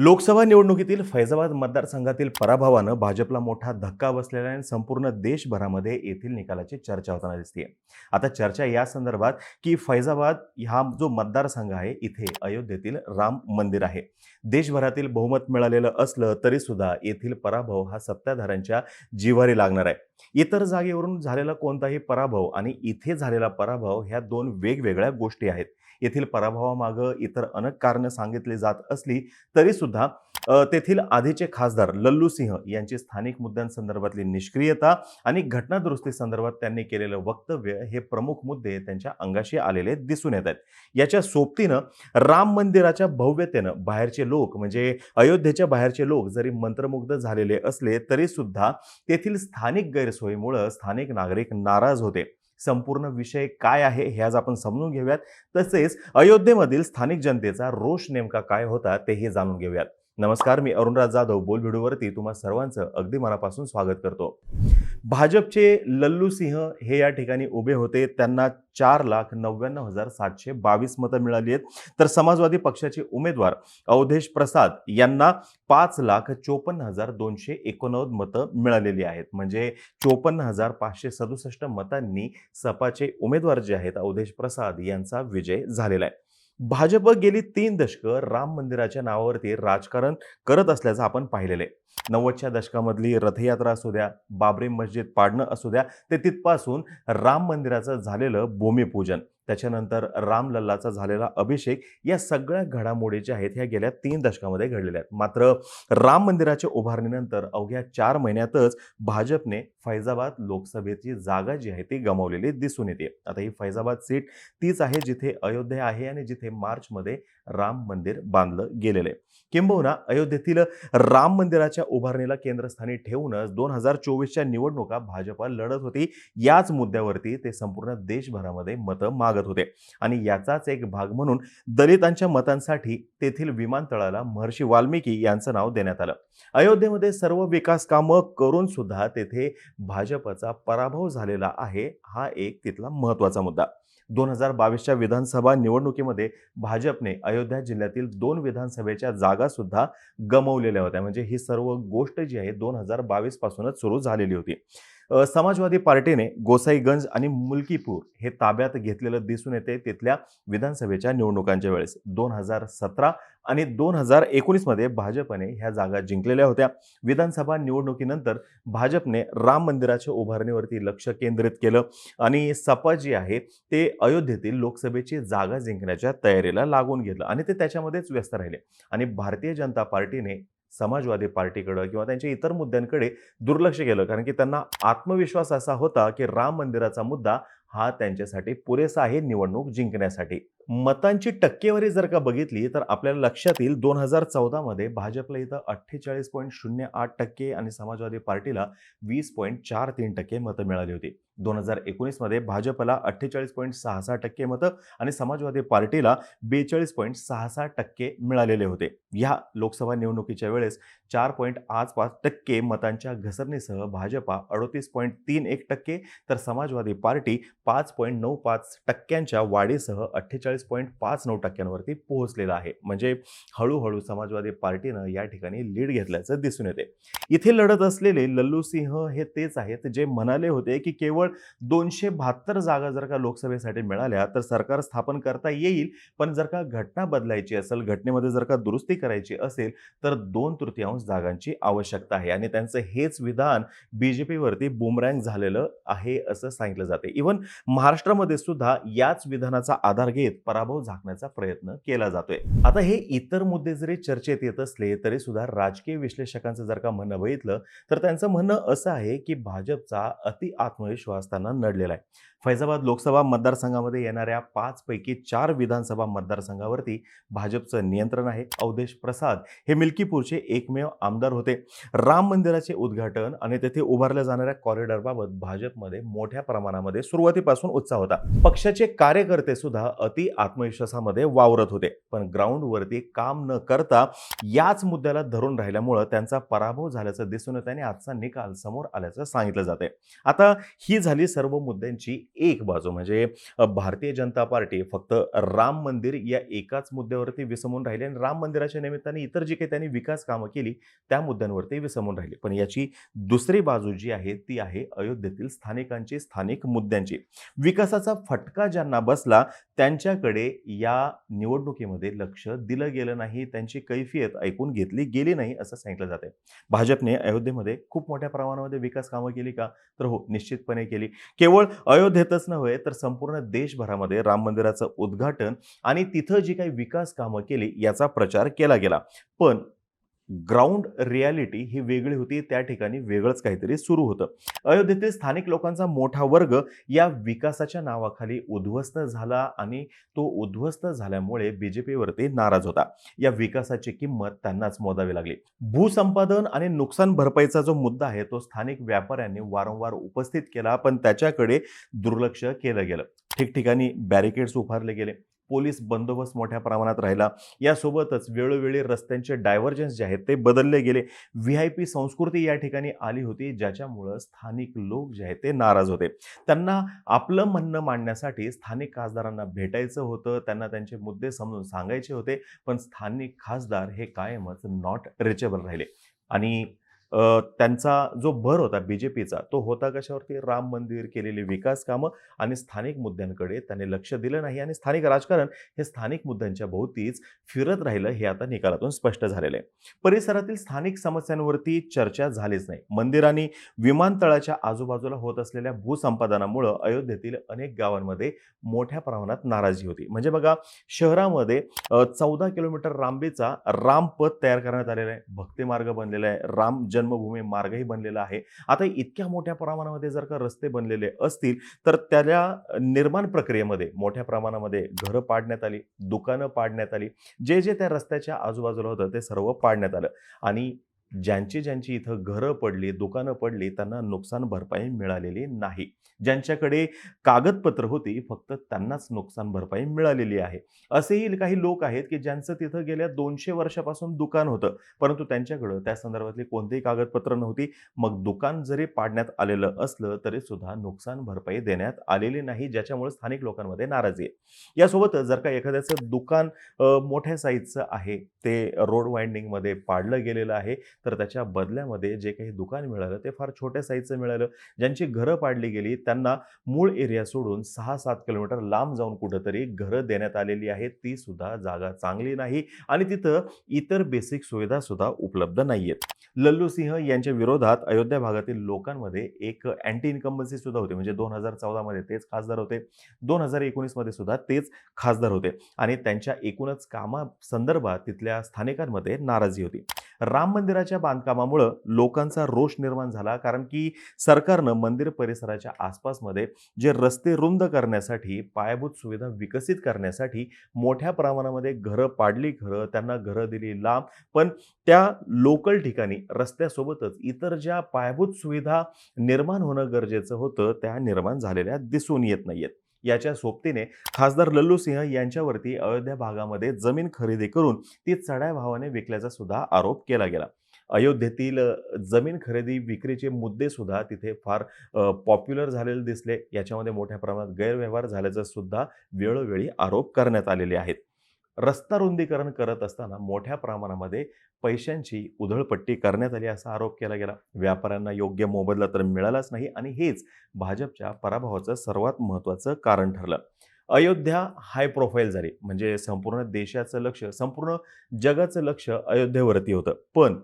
लोकसभा निवडणुकीतील फैजाबाद मतदारसंघातील पराभवानं भाजपला मोठा धक्का बसलेला आहे आणि संपूर्ण देशभरामध्ये येथील निकालाची चर्चा होताना दिसते आता चर्चा या संदर्भात की फैजाबाद हा जो मतदारसंघ आहे इथे अयोध्येतील राम मंदिर आहे. देशभरातील बहुमत मिळालेलं असलं तरी सुद्धा येथील पराभव हा सत्ताधाऱ्यांच्या जीवारी लागणार आहे. इतर जागेवरून झालेला कोणताही पराभव आणि इथे झालेला पराभव ह्या दोन वेगवेगळ्या गोष्टी आहेत. येथील पराभवामागं इतर अनेक कारणं सांगितली जात असली तरी सुद्धा तेथील आधीचे खासदार लल्लू सिंह यांची स्थानिक मुद्द्यांसंदर्भातली निष्क्रियता आणि घटनादुरुस्ती संदर्भात त्यांनी केलेलं वक्तव्य हे प्रमुख मुद्दे त्यांच्या अंगाशी आलेले दिसून येत आहेत. याच्या सोबतीनं राम मंदिराच्या भव्यतेनं बाहेरचे लोक म्हणजे अयोध्येच्या बाहेरचे लोक जरी मंत्रमुग्ध झालेले असले तरी सुद्धा तेथील स्थानिक गैरसोयीमुळं स्थानिक नागरिक नाराज होते. संपूर्ण विषय काय आहे हे आज आपण समजून घेऊयात. तसेच अयोध्येमधील स्थानिक जनतेचा रोष नेमका काय होता तेही जाणून घेऊयात. नमस्कार मी अरुणराज जाधव बोल व्हिडिओवरती तुम्हा सर्वांचं अगदी मनापासून स्वागत करतो. भाजपचे लल्लू सिंह हे या ठिकाणी उभे होते. त्यांना चार लाख नव्याण्णव हजार सातशे बावीस मतं मिळाली आहेत. तर समाजवादी पक्षाचे उमेदवार अवधेश प्रसाद यांना पाच लाख चोपन्न हजार दोनशे एकोणनव्वद मतं मिळालेली आहेत. म्हणजे चोपन्न हजार पाचशे सदुसष्ट मतांनी सपाचे उमेदवार जे आहेत अवधेश प्रसाद यांचा विजय झालेला आहे. भाजप गेली तीन दशकं राम मंदिराच्या नावावरती राजकारण करत असल्याचं आपण पाहिलेलं आहे. नव्वदच्या दशकामधली रथयात्रा असू द्या बाबरी मस्जिद पाडणं असू द्या ते तिथपासून राम मंदिराचं झालेलं भूमिपूजन. त्याच्यानंतर रामलल्लाचा झालेला अभिषेक या सगळ्या घडामोडी ज्या आहेत ह्या गेल्या तीन दशकामध्ये घडलेल्या आहेत. मात्र राम मंदिराच्या उभारणीनंतर अवघ्या चार महिन्यातच भाजपने फैजाबाद लोकसभेची जागा जी आहे ती गमावलेली दिसून येते. आता ही फैजाबाद सीट तीच आहे जिथे अयोध्या आहे आणि जिथे मार्चमध्ये राम मंदिर बांधलं गेलेलं आहे. किंबहुना अयोध्येतील राम मंदिराच्या उभारणीला केंद्रस्थानी ठेवूनच दोन हजार चोवीसच्या निवडणुका भाजपा लढत होती. याच मुद्द्यावरती ते संपूर्ण देशभरामध्ये मतं मागत होते. आणि याचाच एक भाग म्हणून दलितांच्या मतांसाठी तेथील विमानतळाला महर्षी वाल्मिकी यांचं नाव देण्यात आलं. अयोध्येमध्ये सर्व विकास कामं करून सुद्धा तेथे भाजपचा पराभव झालेला आहे हा एक तिथला महत्त्वाचा मुद्दा. दोन हजार बावीसच्या विधानसभा निवडणुकीमध्ये भाजपने अयोध्या अयोध्या जिल्ह्यातील दोन विधानसभेच्या जागा सुद्धा गमवलेल्या होत्या. म्हणजे ही सर्व गोष्ट जी आहे दोन हजार बावीस पासूनच सुरू झालेली होती. समाजवादी पार्टीने गोसाईगंज आणि मुलकीपूर हे ताब्यात घेतलेलं दिसून येते तिथल्या विधानसभेच्या निवडणुकांच्या वेळेस. दोन हजार सतरा आणि दोन हजार एकोणीसमध्ये भाजपने ह्या जागा जिंकलेल्या होत्या. विधानसभा निवडणुकीनंतर भाजपने राम मंदिराच्या उभारणीवरती लक्ष केंद्रित केलं आणि सपा जी आहे ते अयोध्येतील लोकसभेची जागा जिंकण्याच्या तयारीला लागून घेतलं आणि ते त्याच्यामध्येच व्यस्त राहिले. आणि भारतीय जनता पार्टीने समाजवादी पार्टीकडं किंवा त्यांच्या इतर मुद्द्यांकडे दुर्लक्ष केलं. कारण की त्यांना आत्मविश्वास असा होता की राम मंदिराचा मुद्दा हा त्यांच्यासाठी पुरेसा आहे निवडणूक जिंकण्यासाठी. मतांची टक्केवारी जर का बघितली तर आपल्याला लक्षात येईल दोन हजार चौदामध्ये भाजपला इथं अठ्ठेचाळीस पॉईंट शून्य आठ टक्के आणि समाजवादी पार्टीला वीस पॉईंट चार तीन टक्के मतं मिळाली होती. दोन हजार एकोणीसमध्ये भाजपला अठ्ठेचाळीस पॉईंट सहा सहा टक्के मतं आणि समाजवादी पार्टीला बेचाळीस पॉईंट सहा सहा टक्के मिळालेले होते. या लोकसभा निवडणुकीच्या वेळेस चार पॉईंट आज पाच टक्के मतांच्या घसरणीसह भाजपा अडोतीस पॉईंट तीन एक टक्के तर समाजवादी पार्टी पाच पॉईंट नऊ पाच टक्क्यांच्या वाढीसह अठ्ठेचाळीस पॉईंट पाच नऊ टक्क्यांवरती पोहोचलेला आहे. म्हणजे हळूहळू समाजवादी पार्टीनं या ठिकाणी लीड घेतल्याचं दिसून येते. इथे लढत असलेले लल्लू सिंह हे तेच आहेत जे म्हणाले होते की केवळ दोनशे बहात्तर जागा जर का लोकसभेसाठी मिळाल्या तर सरकार स्थापन करता येईल पण जर का घटना बदलायची असेल घटनेमध्ये जर का दुरुस्ती करायची असेल तर दोन तृतीयांश जागांची आवश्यकता आहे. आणि त्यांचं हेच विधान बी जे पीवरती बुमरँग झालेलं आहे असं सांगितलं जाते. इव्हन महाराष्ट्रामध्ये सुद्धा याच विधानाचा आधार घेत पराभव झाकण्याचा प्रयत्न केला जातोय. आता हे इतर मुद्दे जरी चर्चेत येत असले तरी सुद्धा राजकीय विश्लेषकांचं जर का म्हणणं बघितलं तर त्यांचं म्हणणं असं आहे की भाजपचा अति आत्मविश्वास त्यांना नडलेला आहे. फैजाबाद लोकसभा मतदारसंघामध्ये येणाऱ्या पाचपैकी चार विधानसभा मतदारसंघावरती भाजपचं नियंत्रण आहे. अवधेश प्रसाद हे मिल्कीपूरचे एकमेव आमदार होते. राम मंदिराचे उद्घाटन आणि तेथे उभारल्या जाणाऱ्या कॉरिडॉरबाबत भाजपमध्ये मोठ्या प्रमाणामध्ये सुरुवातीपासून उत्साह होता. पक्षाचे कार्यकर्ते सुद्धा अति आत्मविश्वासामध्ये वावरत होते. पण ग्राउंडवरती काम न करता याच मुद्द्याला धरून राहिल्यामुळं त्यांचा पराभव झाल्याचं दिसून येत आणि आजचा निकाल समोर आल्याचं सांगितलं जाते आता ही झाली सर्व मुद्द्यांची एक बाजू म्हणजे भारतीय जनता पार्टी फक्त राम मंदिर या एकाच मुद्द्यावरती विसमून राहिली आणि राम मंदिराच्या निमित्ताने इतर जी काही त्यांनी विकास कामं केली त्या मुद्द्यांवरती विसमून राहिली. पण याची दुसरी बाजू जी आहे ती आहे अयोध्येतील स्थानिकांची स्थानिक मुद्द्यांची. विकासाचा फटका ज्यांना बसला त्यांच्या त्यांच्याकडे या निवडणुकीमध्ये लक्ष दिलं गेलं नाही त्यांची कैफियत ऐकून घेतली गेली नाही असं सांगितलं जाते भाजपने अयोध्येमध्ये खूप मोठ्या प्रमाणामध्ये विकास कामं केली का? तर हो निश्चितपणे केली. केवळ अयोध्येतच नव्हे तर संपूर्ण देशभरामध्ये राम मंदिराचं उद्घाटन आणि तिथं जी काही विकास कामं केली याचा प्रचार केला गेला. पण ग्राउंड रियालिटी ही वेगळी होती. त्या ठिकाणी वेगळंच काहीतरी सुरू होतं. अयोध्येतील स्थानिक लोकांचा मोठा वर्ग या विकासाच्या नावाखाली उद्ध्वस्त झाला आणि तो उद्ध्वस्त झाल्यामुळे बी जे पीवरती नाराज होता. या विकासाची किंमत त्यांनाच मोजावी लागली. भूसंपादन आणि नुकसान भरपाईचा जो मुद्दा आहे तो स्थानिक व्यापाऱ्यांनी वारंवार उपस्थित केला पण त्याच्याकडे दुर्लक्ष केलं गेलं. ठिकठिकाणी बॅरिकेड्स उभारले गेले. पोलीस बंदोबस्त मोठ्या प्रमाणात राहिला. यासोबतच वेळोवेळी रस्त्यांचे डायव्हर्जन्स जे आहेत ते बदलले गेले. व्ही आय पी संस्कृती या ठिकाणी आली होती ज्याच्यामुळं स्थानिक लोक जे आहेत ते नाराज होते. त्यांना आपलं म्हणणं मांडण्यासाठी स्थानिक खासदारांना भेटायचं होतं त्यांना त्यांचे मुद्दे समजून सांगायचे होते पण स्थानिक खासदार हे कायमच नॉट रिचेबल राहिले. आणि त्यांचा जो भर होता बी जे पीचा तो होता कशावरती? राम मंदिर केलेली विकास कामं आणि स्थानिक मुद्द्यांकडे त्याने लक्ष दिलं नाही आणि स्थानिक राजकारण हे स्थानिक मुद्द्यांच्या भोवतीच फिरत राहिलं हे आता निकालातून स्पष्ट झालेलं आहे. परिसरातील स्थानिक समस्यांवरती चर्चा झालीच नाही. मंदिर आणि विमानतळाच्या आजूबाजूला होत असलेल्या भूसंपादनामुळं अयोध्येतील अनेक गावांमध्ये मोठ्या प्रमाणात नाराजी होती. म्हणजे बघा शहरामध्ये चौदा किलोमीटर लांबीचा रामपथ तयार करण्यात आलेला आहे. भक्ती मार्ग बनलेला आहे. राम जन्मभूमी मार्गही बनलेला आहे. आता इतक्या मोठ्या प्रमाणामध्ये जर का रस्ते बनलेले असतील तर त्याला निर्माण प्रक्रियेमध्ये मोठ्या प्रमाणामध्ये घरं पाडण्यात आली दुकानं पाडण्यात आली जे जे त्या रस्त्याच्या आजूबाजूला होतं ते सर्व पाडण्यात आलं. आणि ज्यांची ज्यांची इथं घरं पडली दुकानं पडली त्यांना नुकसान भरपाई मिळालेली नाही. ज्यांच्याकडे कागदपत्र होती फक्त त्यांनाच नुकसान भरपाई मिळालेली आहे. असेही काही लोक आहेत की ज्यांचं तिथं गेल्या दोनशे वर्षापासून दुकान होतं परंतु त्यांच्याकडं त्या संदर्भातली कोणतीही कागदपत्र नव्हती. मग दुकान जरी पाडण्यात आलेलं असलं तरी सुद्धा नुकसान भरपाई देण्यात आलेली नाही ज्याच्यामुळे स्थानिक लोकांमध्ये नाराजी आहे. यासोबतच जर का एखाद्याचं दुकान मोठ्या साईजचं आहे ते रोड वाइंडिंगमध्ये पाडलं गेलेलं आहे तर त्याच्या बदल्यामध्ये जे काही दुकान मिळालं ते फार छोट्या साईजचं मिळालं. ज्यांची घरं पाडली गेली त्यांना मूळ एरिया सोडून सहा सात किलोमीटर लांब जाऊन कुठंतरी घरं देण्यात आलेली आहेत ती सुद्धा जागा चांगली नाही आणि तिथं इतर बेसिक सुविधा सुद्धा उपलब्ध नाही आहेत लल्लू सिंह यांच्या विरोधात अयोध्या भागातील लोकांमध्ये एक अँटी इन्कम्बन्सी सुद्धा होती. म्हणजे दोन हजार चौदामध्ये तेच खासदार होते. दोन हजार एकोणीसमध्ये सुद्धा तेच खासदार होते आणि त्यांच्या एकूणच कामासंदर्भात तिथल्या स्थानिकांमध्ये नाराजी होती. राम मंदिराच्या बांधकामामुळं लोकांचा रोष निर्माण झाला. कारण की सरकारनं मंदिर परिसराच्या आसपासमध्ये जे रस्ते रुंद करण्यासाठी पायाभूत सुविधा विकसित करण्यासाठी मोठ्या प्रमाणामध्ये घरं पाडली. घरं त्यांना घरं दिली लांब. पण त्या लोकल ठिकाणी रस्त्यासोबतच इतर ज्या पायाभूत सुविधा निर्माण होणं गरजेचं होतं त्या निर्माण झालेल्या दिसून येत नाहीयेत. याच्या सोबतीने खासदार लल्लू सिंह यांच्यावरती अयोध्या भागामध्ये जमीन खरेदी करून ती चढ्या भावाने विकल्याचा सुद्धा आरोप केला गेला. अयोध्येतील जमीन खरेदी विक्रीचे मुद्दे सुद्धा तिथे फार पॉप्युलर झालेले दिसले. याच्यामध्ये मोठ्या प्रमाणात गैरव्यवहार झाल्याचा सुद्धा वेळोवेळी आरोप करण्यात आलेले आहेत. रस्ता रुंदीकरण करत असताना मोठ्या प्रमाणामध्ये पैशांची उधळपट्टी करण्यात आली असा आरोप केला गेला. व्यापाऱ्यांना योग्य मोबदला तर मिळालाच नाही आणि हेच भाजपच्या पराभवाचं सर्वात महत्त्वाचं कारण ठरलं. अयोध्या हाय प्रोफाईल झाली. म्हणजे संपूर्ण देशाचं लक्ष संपूर्ण जगाचं लक्ष अयोध्येवरती होतं. पण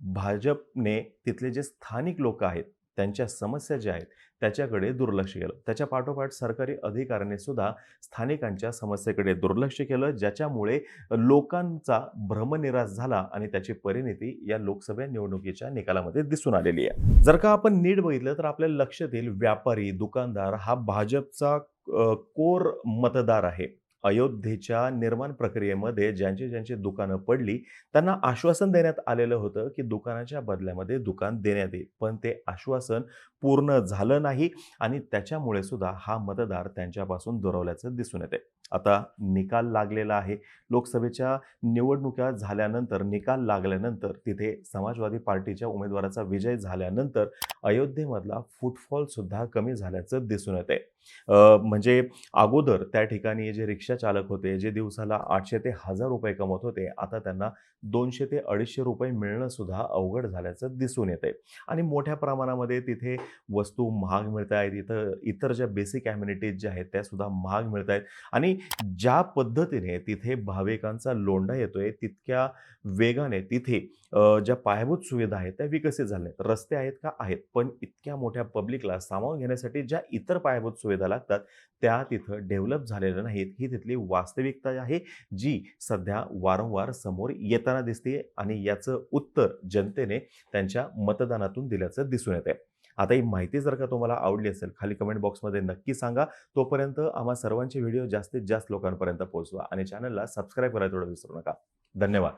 भाजपने तिथले जे स्थानिक लोक आहेत त्यांच्या समस्या ज्या आहेत त्याच्याकडे दुर्लक्ष केलं. त्याच्या पाठोपाठ सरकारी अधिकाऱ्यांनी सुद्धा स्थानिकांच्या समस्येकडे दुर्लक्ष केलं ज्याच्यामुळे लोकांचा भ्रमनिराश झाला आणि त्याची परिणिती या लोकसभा निवडणुकीच्या निकालामध्ये दिसून आलेली आहे. जर का आपण नीट बघितलं तर आपल्या लक्षात येईल व्यापारी दुकानदार हा भाजपचा कोर मतदार आहे. अयोध्येच्या निर्माण प्रक्रियेमध्ये ज्यांची ज्यांची दुकानं पडली त्यांना आश्वासन देण्यात आलेलं होतं की दुकानाच्या बदल्यामध्ये दुकान देण्यात येईल. पण ते आश्वासन पूर्ण झालं नाही आणि त्याच्यामुळे सुद्धा हा मतदार त्यांच्यापासून दुरावल्याचं दिसून येते आता निकाल लागलेला आहे. लोकसभेच्या निवडणुका झाल्यानंतर निकाल लागल्यानंतर तिथे समाजवादी पार्टीच्या उमेदवाराचा विजय झाल्यानंतर अयोध्येमधला फुटफॉल सुद्धा कमी झाल्याचं दिसून येते म्हणजे अगोदर त्या ठिकाणी जे रिक्षा चालक होते, जे दिवसाला आठशे ते ₹1000 कमवत होते, आता त्यांना दोनशे ते ₹250 मिळणं सुद्धा अवघड झाल्याचं दिसून येते आणि मोठ्या प्रमाणामध्ये तिथे वस्तू महाग मिळत आहेत इथं इतर ज्या बेसिक ॲम्युनिटीज ज्या आहेत, त्या सुद्धा महाग आहेत आणि ज्या पद्धतीने तिथे भाविकांचा लोंढा येतोय, तितक्या वेगाने तिथे ज्या पायाभूत सुविधा आहेत, त्या विकसित झाल्या आहेत रस्ते आहेत का? आहेत. पण इतक्या मोठ्या पब्लिकला सामावून घेण्यासाठी ज्या इतर पायाभूत सुविधा लागतात, त्या तिथं डेव्हलप झालेल्या नाहीत. ही तिथली वास्तविकता आहे, जी सध्या वारंवार समोर येताना दिसते आणि याचं उत्तर जनतेने त्यांच्या मतदानातून दिल्याचं दिसून येतंय. आता ही माहिती जर का तुम्हाला आवडली असेल, खाली कमेंट बॉक्समध्ये नक्की सांगा. तोपर्यंत आम्हा सर्वांचे व्हिडिओ जास्तीत जास्त लोकांपर्यंत पोहोचवा आणि चॅनलला सबस्क्राईब करायला थोडं विसरू नका. धन्यवाद.